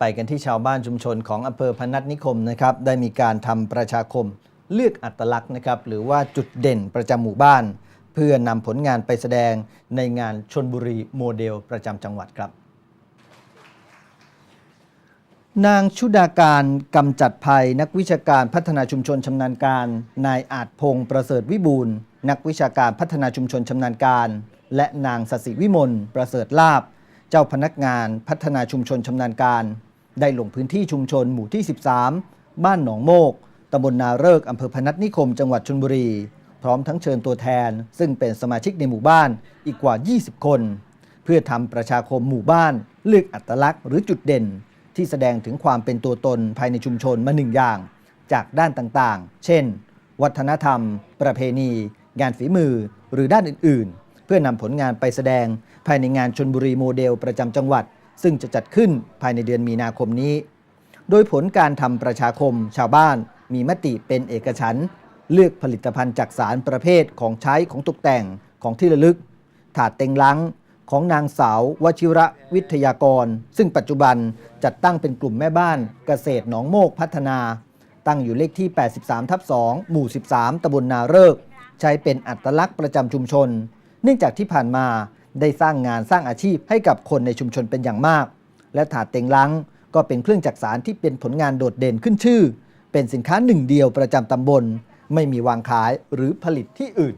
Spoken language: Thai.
ไปกันที่ชาวบ้านชุมชนของอำเภอพนัสนิคมนะครับได้มีการทำประชาคมเลือกอัตลักษณ์นะครับหรือว่าจุดเด่นประจำหมู่บ้าน เพื่อนำผลงานไปแสดงในงานชนบุรีโมเดลประจำจังหวัดครับ นางชุดาการกำจัดภัย นักวิชาการพัฒนาชุมชนชำนาญการ นายอาจพงศ์ประเสริฐวิบูลย์นักวิชาการพัฒนาชุมชนชำนาญการ และนางสสิวิมลประเสริฐลาบ เจ้าพนักงานพัฒนาชุมชนชำนาญการ ได้ลงพื้นที่ชุมชนหมู่ที่ 13 บ้านหนองโมกตำบลนาเริกอำเภอพนัสนิคม จังหวัดชลบุรี พร้อมทั้งเชิญตัวแทน ซึ่งเป็นสมาชิกในหมู่บ้านอีกกว่า 20 คน เพื่อทำประชาคมหมู่บ้าน เลือกอัตลักษณ์หรือจุดเด่น ที่แสดงถึงความเป็นตัวตนภายในชุมชนมาหนึ่งอย่าง จากด้านต่างๆ เช่น วัฒนธรรม ประเพณี งานฝีมือ หรือด้านอื่น ๆ เพื่อนำผลงานไปแสดงภายในงานชนบุรีโมเดลประจำจังหวัด ซึ่งจะจัดขึ้นภายในเดือนมีนาคมนี้ โดยผลการทำประชาคมชาวบ้านมีมติเป็นเอกฉันเลือกผลิตภัณฑ์จากสารประเภทของใช้ของตกแต่งของที่ระลึก ถาดเต็งลังของนางสาววชิระวิทยากร ซึ่งปัจจุบันจัดตั้งเป็นกลุ่มแม่บ้านเกษตรหนองโมกพัฒนา ตั้งอยู่เลขที่ 83 ทับ 2 หมู่ 13 ตำบลนาเริก ใช้เป็นอัตลักษณ์ประจำชุมชน เนื่องจากที่ผ่านมา ได้สร้างงานสร้างอาชีพให้กับคนในชุมชนเป็นอย่างมาก และถาดเต็งลังก็เป็นเครื่องจักสารที่เป็นผลงานโดดเด่นขึ้นชื่อ เป็นสินค้าหนึ่งเดียวประจำตำบล ไม่มีวางขายหรือผลิตที่อื่น